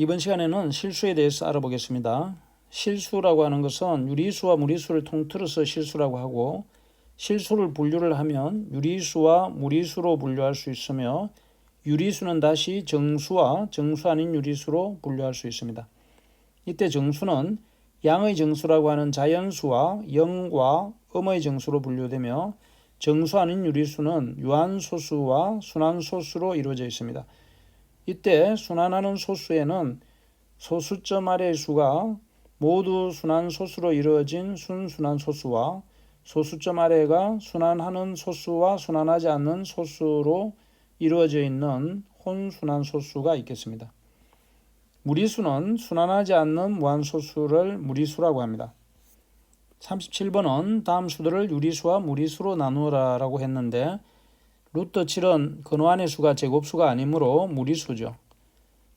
이번 시간에는 실수에 대해서 알아보겠습니다. 실수라고 하는 것은 유리수와 무리수를 통틀어서 실수라고 하고 실수를 분류를 하면 유리수와 무리수로 분류할 수 있으며 유리수는 다시 정수와 정수 아닌 유리수로 분류할 수 있습니다. 이때 정수는 양의 정수라고 하는 자연수와 영과 음의 정수로 분류되며 정수 아닌 유리수는 유한소수와 순환소수로 이루어져 있습니다. 이때 순환하는 소수에는 소수점 아래의 수가 모두 순환 소수로 이루어진 순순환 소수와 소수점 아래가 순환하는 소수와 순환하지 않는 소수로 이루어져 있는 혼순환 소수가 있겠습니다. 무리수는 순환하지 않는 무한소수를 무리수라고 합니다. 37번은 다음 수들을 유리수와 무리수로 나누라라고 했는데 루트 7은 근호안의 수가 제곱수가 아니므로 무리수죠.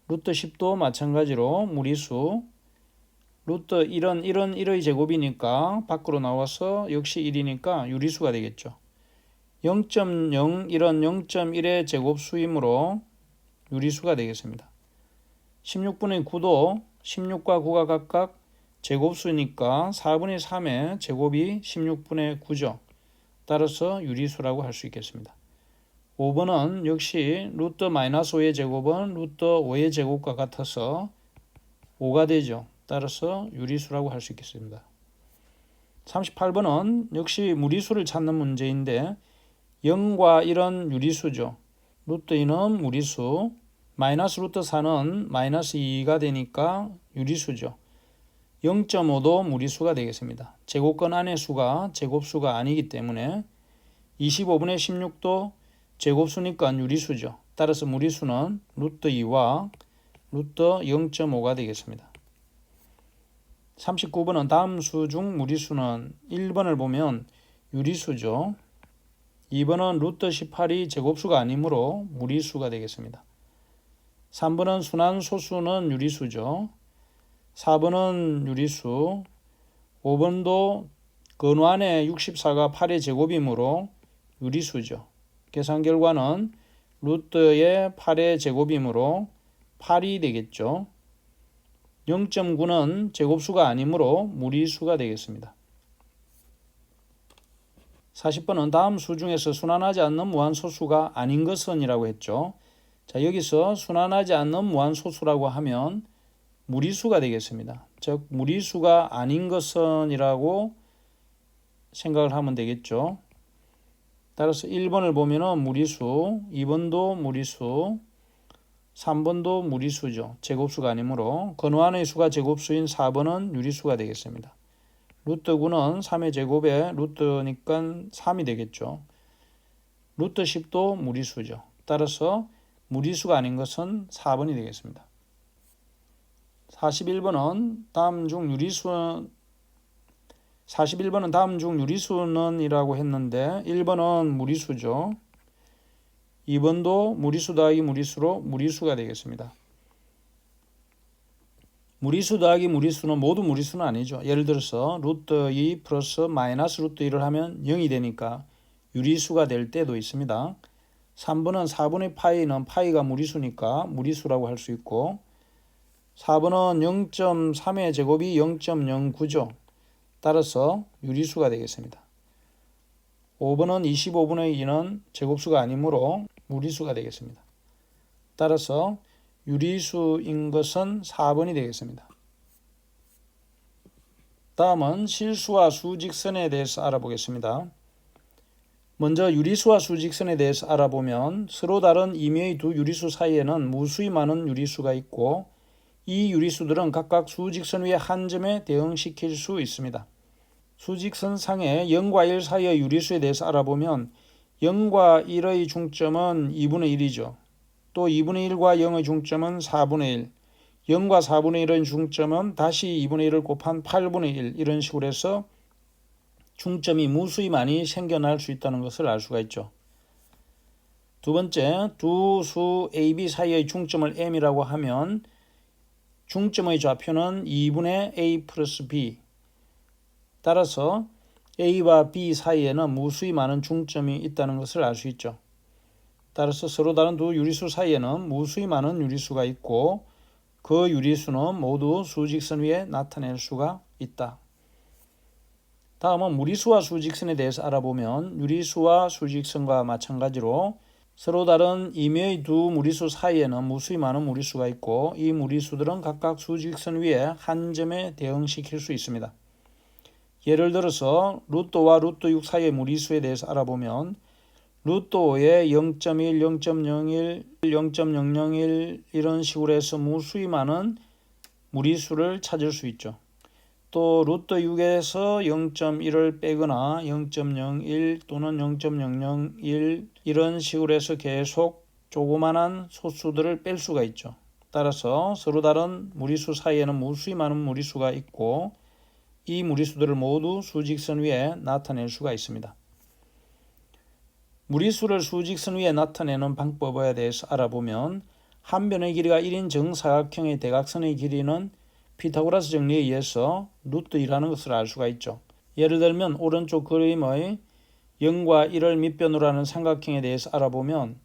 루트 10도 마찬가지로 무리수. 루트 1은 1은 1의 제곱이니까 밖으로 나와서 역시 1이니까 유리수가 되겠죠. 0.01은 0.1의 제곱수이므로 유리수가 되겠습니다. 16분의 9도 16과 9가 각각 제곱수니까 4분의 3의 제곱이 16분의 9죠. 따라서 유리수라고 할 수 있겠습니다. 5번은 역시 루트 마이너스 5의 제곱은 루트 5의 제곱과 같아서 5가 되죠. 따라서 유리수라고 할 수 있겠습니다. 38번은 역시 무리수를 찾는 문제인데 0과 1은 유리수죠. 루트 2는 무리수, 마이너스 루트 4는 마이너스 2가 되니까 유리수죠. 0.5도 무리수가 되겠습니다. 제곱권 안의 수가 제곱수가 아니기 때문에 25분의 16도 제곱수니까 유리수죠. 따라서 무리수는 루트 2와 루트 0.5가 되겠습니다. 39번은 다음 수 중 무리수는 1번을 보면 유리수죠. 2번은 루트 18이 제곱수가 아니므로 무리수가 되겠습니다. 3번은 순환소수는 유리수죠. 4번은 유리수, 5번도 근환의 64가 8의 제곱이므로 유리수죠. 계산 결과는 루트의 8의 제곱이므로 8이 되겠죠. 0.9는 제곱수가 아니므로 무리수가 되겠습니다. 40번은 다음 수 중에서 순환하지 않는 무한소수가 아닌 것은 이라고 했죠. 자, 여기서 순환하지 않는 무한소수라고 하면 무리수가 되겠습니다. 즉 무리수가 아닌 것은 이라고 생각을 하면 되겠죠. 따라서 1번을 보면은 무리수, 2번도 무리수, 3번도 무리수죠. 제곱수가 아니므로 근호안의 수가 제곱수인 4번은 유리수가 되겠습니다. 루트 9는 3의 제곱에 루트니까 3이 되겠죠. 루트 10도 무리수죠. 따라서 무리수가 아닌 것은 4번이 되겠습니다. 41번은 다음 중 유리수 41번은 다음 중 유리수는 이라고 했는데 1번은 무리수죠. 2번도 무리수 더하기 무리수로 무리수가 되겠습니다. 무리수 더하기 무리수는 모두 무리수는 아니죠. 예를 들어서 루트 2 플러스 마이너스 루트 1을 하면 0이 되니까 유리수가 될 때도 있습니다. 3번은 4분의 파이는 파이가 무리수니까 무리수라고 할 수 있고 4번은 0.3의 제곱이 0.09죠. 따라서 유리수가 되겠습니다. 5번은 25분의 2는 제곱수가 아니므로 무리수가 되겠습니다. 따라서 유리수인 것은 4번이 되겠습니다. 다음은 실수와 수직선에 대해서 알아보겠습니다. 먼저 유리수와 수직선에 대해서 알아보면 서로 다른 임의의 두 유리수 사이에는 무수히 많은 유리수가 있고 이 유리수들은 각각 수직선 위의 한 점에 대응시킬 수 있습니다. 수직선 상의 0과 1 사이의 유리수에 대해서 알아보면 0과 1의 중점은 2분의 1이죠. 또 2분의 1과 0의 중점은 4분의 1, 0과 4분의 1의 중점은 다시 2분의 1을 곱한 8분의 1 이런 식으로 해서 중점이 무수히 많이 생겨날 수 있다는 것을 알 수가 있죠. 두 번째, 두 수 AB 사이의 중점을 M이라고 하면 중점의 좌표는 2분의 A 플러스 B. 따라서 A와 B 사이에는 무수히 많은 중점이 있다는 것을 알 수 있죠. 따라서 서로 다른 두 유리수 사이에는 무수히 많은 유리수가 있고 그 유리수는 모두 수직선 위에 나타낼 수가 있다. 다음은 무리수와 수직선에 대해서 알아보면 유리수와 수직선과 마찬가지로 서로 다른 임의의 두 무리수 사이에는 무수히 많은 무리수가 있고 이 무리수들은 각각 수직선 위에 한 점에 대응시킬 수 있습니다. 예를 들어서 루트와 루트 6 사이의 무리수에 대해서 알아보면 5에 0.1, 0.01, 0.001 이런 식으로 해서 무수히 많은 무리수를 찾을 수 있죠. 또 루트 6에서 0.1을 빼거나 0.01 또는 0.001 이런 식으로 해서 계속 조그만한 소수들을 뺄 수가 있죠. 따라서 서로 다른 무리수 사이에는 무수히 많은 무리수가 있고 이 무리수들을 모두 수직선 위에 나타낼 수가 있습니다. 무리수를 수직선 위에 나타내는 방법에 대해서 알아보면 한 변의 길이가 1인 정사각형의 대각선의 길이는 피타고라스 정리에 의해서 루트 2라는 것을 알 수가 있죠. 예를 들면 오른쪽 그림의 0과 1을 밑변으로 하는 삼각형에 대해서 알아보면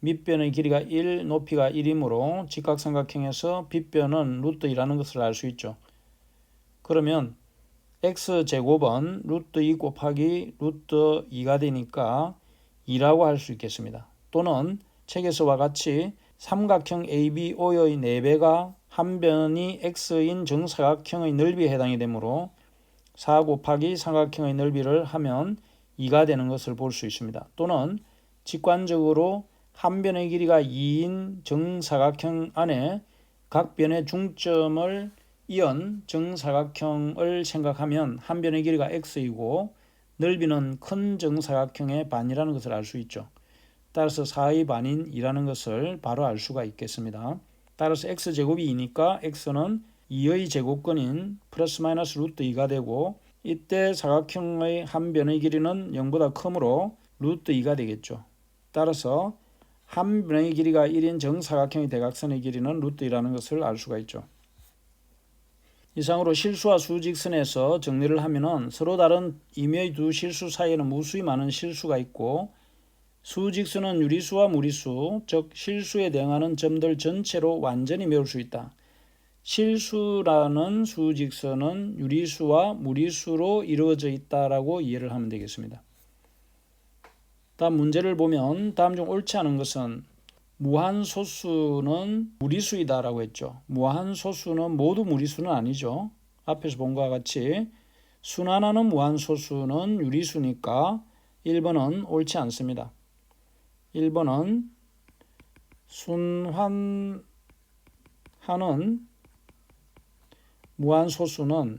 밑변의 길이가 1, 높이가 1이므로 직각삼각형에서 빗변은 루트 2라는 것을 알 수 있죠. 그러면 x제곱은 루트 2 곱하기 루트 2가 되니까 2라고 할 수 있겠습니다. 또는 책에서와 같이 삼각형 ABO의 4배가 한 변이 x인 정사각형의 넓이에 해당이 되므로 4 곱하기 삼각형의 넓이를 하면 2가 되는 것을 볼 수 있습니다. 또는 직관적으로 한 변의 길이가 2인 정사각형 안에 각 변의 중점을 이은 정사각형을 생각하면 한 변의 길이가 x이고 넓이는 큰 정사각형의 반이라는 것을 알 수 있죠. 따라서 4의 반인 2라는 것을 바로 알 수가 있겠습니다. 따라서 x제곱이 2니까 x는 2의 제곱근인 플러스 마이너스 루트 2가 되고 이때 사각형의 한 변의 길이는 0보다 크므로 루트 2가 되겠죠. 따라서 한 변의 길이가 1인 정사각형의 대각선의 길이는 루트 2라는 것을 알 수가 있죠. 이상으로 실수와 수직선에서 정리를 하면은 서로 다른 임의의 두 실수 사이에는 무수히 많은 실수가 있고 수직선은 유리수와 무리수, 즉 실수에 대응하는 점들 전체로 완전히 메울 수 있다. 실수라는 수직선은 유리수와 무리수로 이루어져 있다라고 이해를 하면 되겠습니다. 다음 문제를 보면 다음 중 옳지 않은 것은 무한소수는 무리수이다라고 했죠. 무한소수는 모두 무리수는 아니죠. 앞에서 본 것과 같이 순환하는 무한소수는 유리수니까 1번은 옳지 않습니다. 1번은 순환하는 무한소수는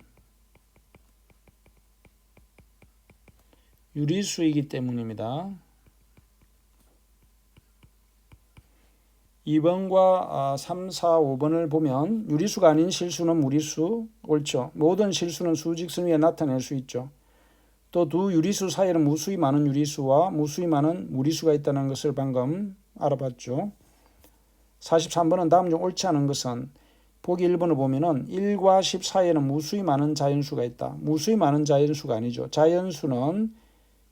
유리수이기 때문입니다. 2번과 3, 4, 5번을 보면 유리수가 아닌 실수는 무리수 옳죠. 모든 실수는 수직선 위에 나타낼 수 있죠. 또 두 유리수 사이에는 무수히 많은 유리수와 무수히 많은 무리수가 있다는 것을 방금 알아봤죠. 43번은 다음 중 옳지 않은 것은 보기 1번을 보면은 1과 10 사이에는 무수히 많은 자연수가 있다. 무수히 많은 자연수가 아니죠. 자연수는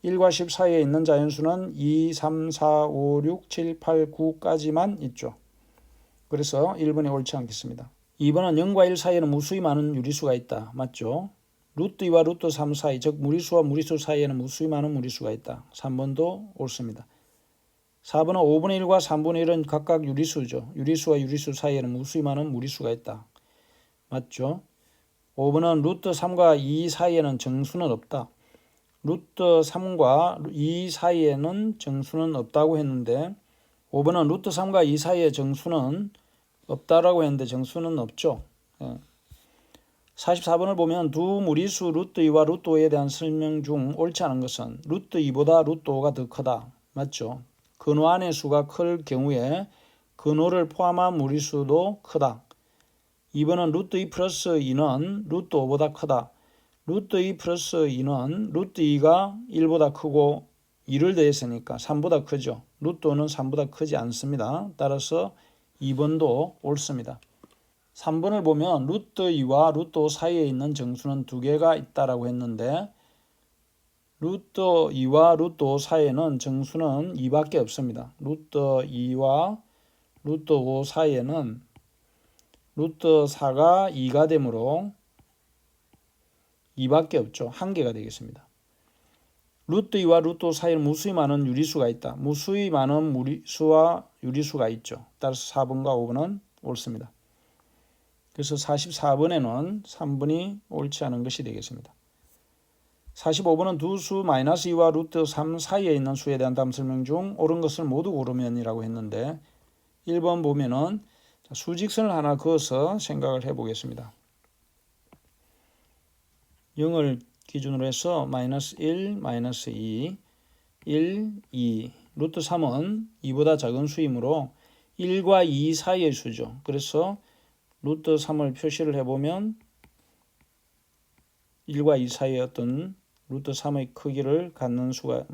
1과 10 사이에 있는 자연수는 2, 3, 4, 5, 6, 7, 8, 9까지만 있죠. 그래서 1번이 옳지 않겠습니다. 2번은 0과 1 사이에는 무수히 많은 유리수가 있다. 맞죠? 루트 2와 루트 3 사이, 즉 무리수와 무리수 사이에는 무수히 많은 무리수가 있다. 3번도 옳습니다. 4번은 5분의 1과 3분의 1은 각각 유리수죠. 유리수와 유리수 사이에는 무수히 많은 무리수가 있다. 맞죠? 5번은 루트 3과 2 사이에는 정수는 없다. 루트 3과 2 사이에는 정수는 없다고 했는데 5번은 루트 3과 2 사이에 정수는 없다라고 했는데 정수는 없죠. 44번을 보면 두 무리수 루트 2와 루트 5에 대한 설명 중 옳지 않은 것은 루트 2보다 루트 5가 더 크다. 맞죠? 근호 안의 수가 클 경우에 근호를 포함한 무리수도 크다. 2번은 루트 2 플러스 2는 루트 5보다 크다. 루트 2 플러스 2는 루트 2가 1보다 크고 2를 더했으니까 3보다 크죠. 루트 5는 3보다 크지 않습니다. 따라서 2번도 옳습니다. 3번을 보면 루트 2와 루트 5 사이에 있는 정수는 두 개가 있다라고 했는데 루트 2와 루트 5 사이에는 정수는 2밖에 없습니다. 루트 2와 루트 5 사이에는 루트 4가 2가 되므로 2밖에 없죠. 한 개가 되겠습니다. 루트 2와 루트 5 사이에는 무수히 많은 유리수가 있다. 무수히 많은 무리수와 유리수가 있죠. 따라서 4번과 5번은 옳습니다. 그래서 44번에는 3번이 옳지 않은 것이 되겠습니다. 45번은 두 수 마이너스 2와 루트 3 사이에 있는 수에 대한 다음 설명 중 옳은 것을 모두 고르면 이라고 했는데 1번 보면은 수직선을 하나 그어서 생각을 해보겠습니다. 0을 기준으로 해서 마이너스 1, 마이너스 2, 1, 2 루트 3은 2보다 작은 수이므로 1과 2 사이의 수죠. 그래서 루트 3을 표시를 해보면 1과 2 사이의 어떤 루트 3의 크기를 갖는 수가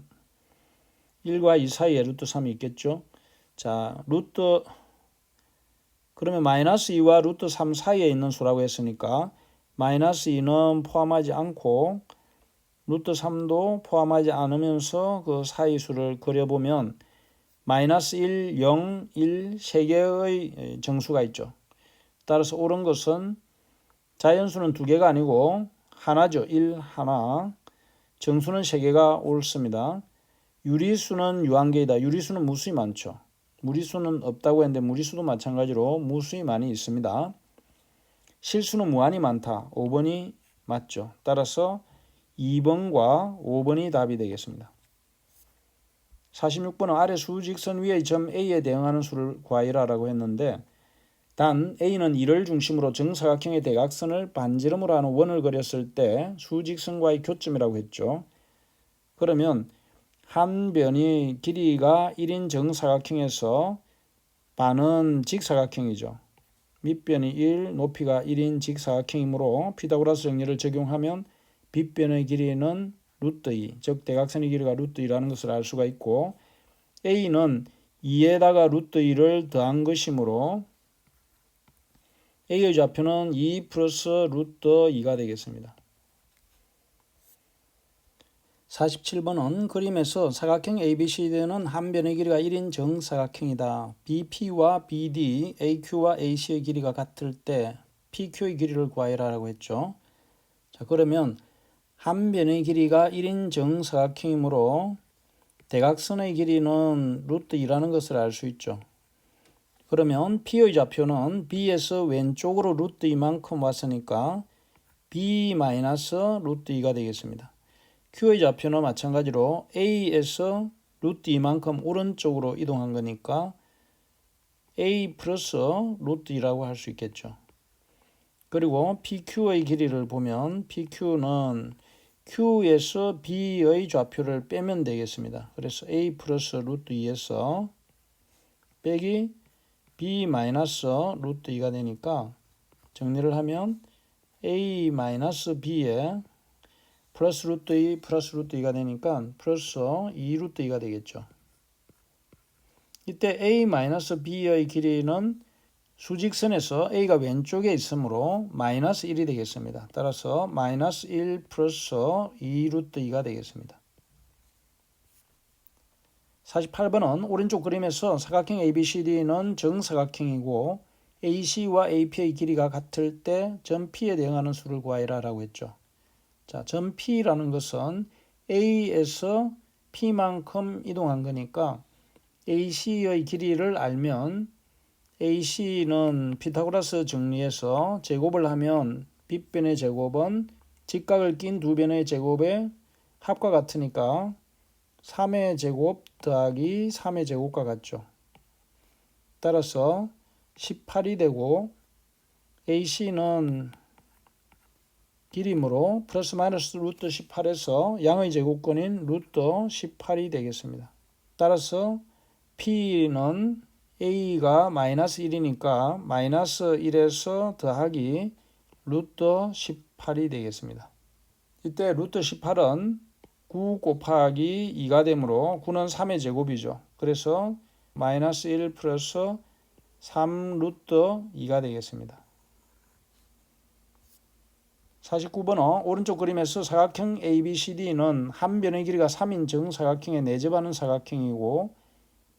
1과 2 사이에 루트 3이 있겠죠. 자, 루트 그러면 마이너스 2와 루트 3 사이에 있는 수라고 했으니까 마이너스 2는 포함하지 않고 루트 3도 포함하지 않으면서 그 사이 수를 그려보면 마이너스 1, 0, 1, 3개의 정수가 있죠. 따라서 옳은 것은 자연수는 두 개가 아니고 하나죠. 1, 하나. 정수는 세 개가 옳습니다. 유리수는 유한계이다. 유리수는 무수히 많죠. 무리수는 없다고 했는데 무리수도 마찬가지로 무수히 많이 있습니다. 실수는 무한히 많다. 5번이 맞죠. 따라서 2번과 5번이 답이 되겠습니다. 46번은 아래 수직선 위의 점 A에 대응하는 수를 구하이라라고 했는데 단 A는 2를 중심으로 정사각형의 대각선을 반지름으로 하는 원을 그렸을 때 수직선과의 교점이라고 했죠. 그러면 한 변이 길이가 1인 정사각형에서 반은 직사각형이죠. 밑변이 1, 높이가 1인 직사각형이므로 피타고라스 정리를 적용하면 빗변의 길이는 루트 2, 즉 대각선의 길이가 루트 2라는 것을 알 수가 있고 A는 2에다가 루트 2를 더한 것이므로 A의 좌표는 2 플러스 루트 2가 되겠습니다. 47번은 그림에서 사각형 ABCD는 한 변의 길이가 1인 정사각형이다. BP와 BD, AQ와 AC의 길이가 같을 때 PQ의 길이를 구하라라고 했죠. 자, 그러면 한 변의 길이가 1인 정사각형이므로 대각선의 길이는 루트 2라는 것을 알 수 있죠. 그러면 P의 좌표는 B에서 왼쪽으로 루트 2만큼 왔으니까 B 마이너스 루트 2가 되겠습니다. Q의 좌표는 마찬가지로 A에서 루트 2만큼 오른쪽으로 이동한 거니까 A 플러스 루트 2라고 할 수 있겠죠. 그리고 PQ의 길이를 보면 PQ는 Q에서 B의 좌표를 빼면 되겠습니다. 그래서 A 플러스 루트 2에서 빼기 B 마이너스 루트 2가 되니까 정리를 하면 A 마이너스 B에 플러스 루트 2 플러스 루트 2가 되니까 플러스 2 루트 2가 되겠죠. 이때 a 마이너스 b의 길이는 수직선에서 a가 왼쪽에 있으므로 마이너스 1이 되겠습니다. 따라서 마이너스 1 플러스 2 루트 2가 되겠습니다. 48번은 오른쪽 그림에서 사각형 ABCD는 정사각형이고 AC와 AP의 길이가 같을 때 점 P에 대응하는 수를 구하라라고 했죠. 자, 점 P라는 것은 A에서 P만큼 이동한 거니까 AC의 길이를 알면 AC는 피타고라스 정리해서 제곱을 하면 빗변의 제곱은 직각을 낀 두 변의 제곱의 합과 같으니까 3의 제곱 더하기 3의 제곱과 같죠. 따라서 18이 되고 AC는 길이므로 플러스 마이너스 루트 18에서 양의 제곱권인 루트 18이 되겠습니다. 따라서 P는 A가 마이너스 1이니까 마이너스 1에서 더하기 루트 18이 되겠습니다. 이때 루트 18은 9 곱하기 2가 되므로 9는 3의 제곱이죠. 그래서 마이너스 1 플러스 3 루트 2가 되겠습니다. 49번은 오른쪽 그림에서 사각형 ABCD는 한 변의 길이가 3인 정사각형에 내접하는 사각형이고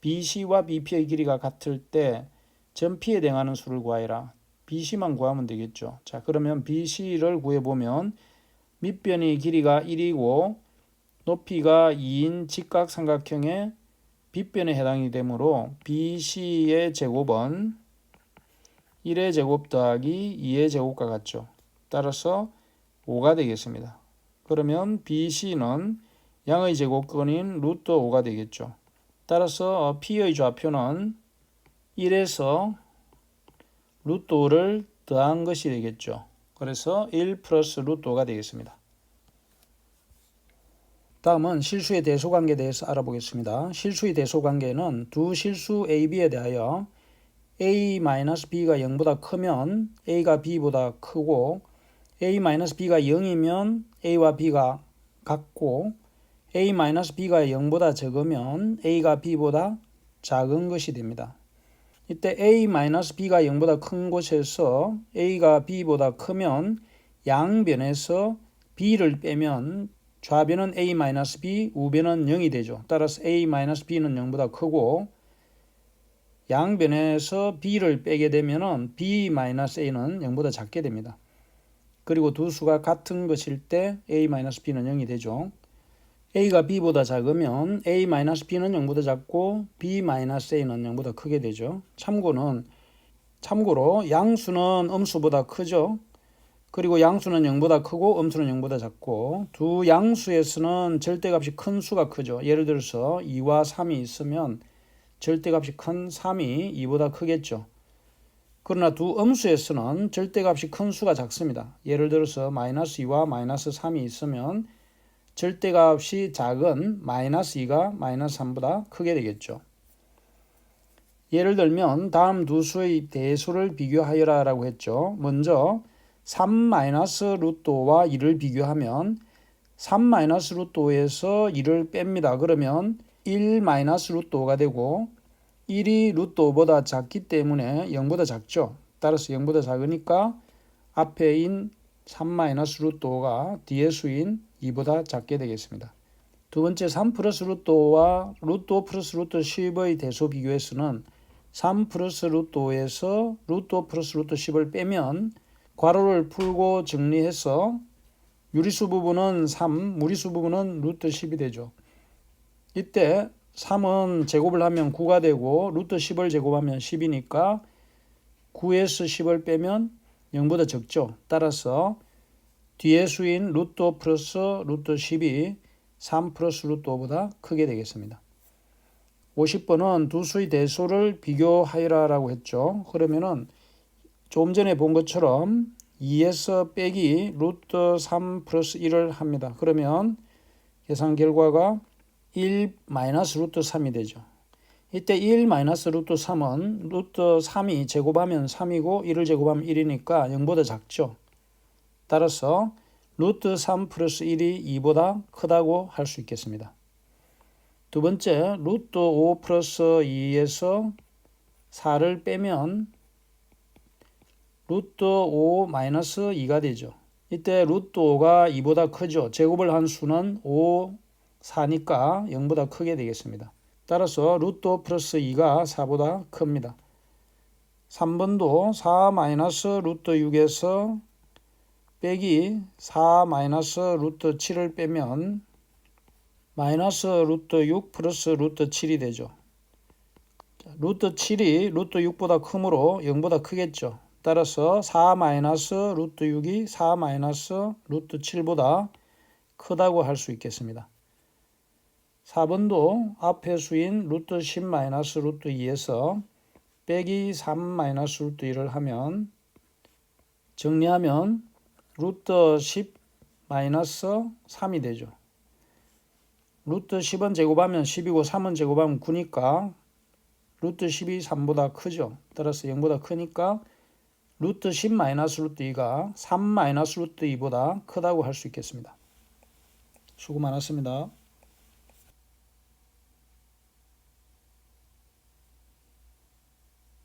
BC와 BP의 길이가 같을 때점 P에 대응하는 수를 구하여라. BC만 구하면 되겠죠. 자, 그러면 BC를 구해보면 밑변의 길이가 1이고 높이가 2인 직각삼각형의 빗변에 해당이 되므로 BC의 제곱은 1의 제곱 더하기 2의 제곱과 같죠. 따라서 5가 되겠습니다. 그러면 BC는 양의 제곱근인 루트 5가 되겠죠. 따라서 P의 좌표는 1에서 루트 5를 더한 것이 되겠죠. 그래서 1 플러스 루트 5가 되겠습니다. 다음은 실수의 대소관계에 대해서 알아보겠습니다. 실수의 대소관계는 두 실수 A, B에 대하여 A-B가 0보다 크면 A가 B보다 크고 A-B가 0이면 A와 B가 같고 A-B가 0보다 적으면 A가 B보다 작은 것이 됩니다. 이때 A-B가 0보다 큰 곳에서 A가 B보다 크면 양변에서 B를 빼면 좌변은 A-B, 우변은 0이 되죠. 따라서 A-B는 0보다 크고 양변에서 B를 빼게 되면 B-A는 0보다 작게 됩니다. 그리고 두 수가 같은 것일 때 A-B는 0이 되죠. A가 B보다 작으면 A-B는 0보다 작고 B-A는 0보다 크게 되죠. 참고는 참고로 양수는 음수보다 크죠. 그리고 양수는 0보다 크고 음수는 0보다 작고 두 양수에서는 절대값이 큰 수가 크죠. 예를 들어서 2와 3이 있으면 절대값이 큰 3이 2보다 크겠죠. 그러나 두 음수에서는 절대값이 큰 수가 작습니다. 예를 들어서 마이너스 2와 마이너스 3이 있으면 절대값이 작은 마이너스 2가 마이너스 3보다 크게 되겠죠. 예를 들면 다음 두 수의 대수를 비교하여라 라고 했죠. 먼저 3 마이너스 루트 5와 2를 비교하면 3 마이너스 루트 5에서 2를 뺍니다. 그러면 1 마이너스 루트 5가 되고 1이 루트 5보다 작기 때문에 0보다 작죠. 따라서 0보다 작으니까 앞에인 3 마이너스 루트 5가 뒤의 수인 2보다 작게 되겠습니다. 두 번째 3 플러스 루트 5와 루트 5 플러스 루트 10의 대소 비교에서는 3 플러스 루트 5에서 루트 5 플러스 루트 10을 빼면 괄호를 풀고 정리해서 유리수 부분은 3, 무리수 부분은 루트 10이 되죠. 이때 3은 제곱을 하면 9가 되고 루트 10을 제곱하면 10이니까 9에서 10을 빼면 0보다 적죠. 따라서 뒤의 수인 루트 5 플러스 루트 10이 3 플러스 루트 5보다 크게 되겠습니다. 50번은 두 수의 대소를 비교하여라라고 했죠. 그러면은 조금 전에 본 것처럼 2에서 빼기 루트 3 플러스 1을 합니다. 그러면 계산 결과가 1 마이너스 루트 3이 되죠. 이때 1 마이너스 루트 3은 루트 3이 제곱하면 3이고 1을 제곱하면 1이니까 0보다 작죠. 따라서 루트 3 플러스 1이 2보다 크다고 할 수 있겠습니다. 두 번째, 루트 5 플러스 2에서 4를 빼면 루트 5 마이너스 2가 되죠. 이때 루트 5가 2보다 크죠. 제곱을 한 수는 5, 4니까 0보다 크게 되겠습니다. 따라서 루트 5 플러스 2가 4보다 큽니다. 3번도 4 마이너스 루트 6에서 빼기 4 마이너스 루트 7을 빼면 마이너스 루트 6 플러스 루트 7이 되죠. 루트 7이 루트 6보다 크므로 0보다 크겠죠. 따라서 4 마이너스 루트 6이 4 마이너스 루트 7보다 크다고 할 수 있겠습니다. 4번도 앞의 수인 루트 10 마이너스 루트 2에서 빼기 3 마이너스 루트 1을 하면 정리하면 루트 10 마이너스 3이 되죠. 루트 10은 제곱하면 10이고 3은 제곱하면 9니까 루트 10이 3보다 크죠. 따라서 0보다 크니까 루트 10 마이너스 루트 2가 3 마이너스 루트 2보다 크다고 할 수 있겠습니다. 수고 많았습니다.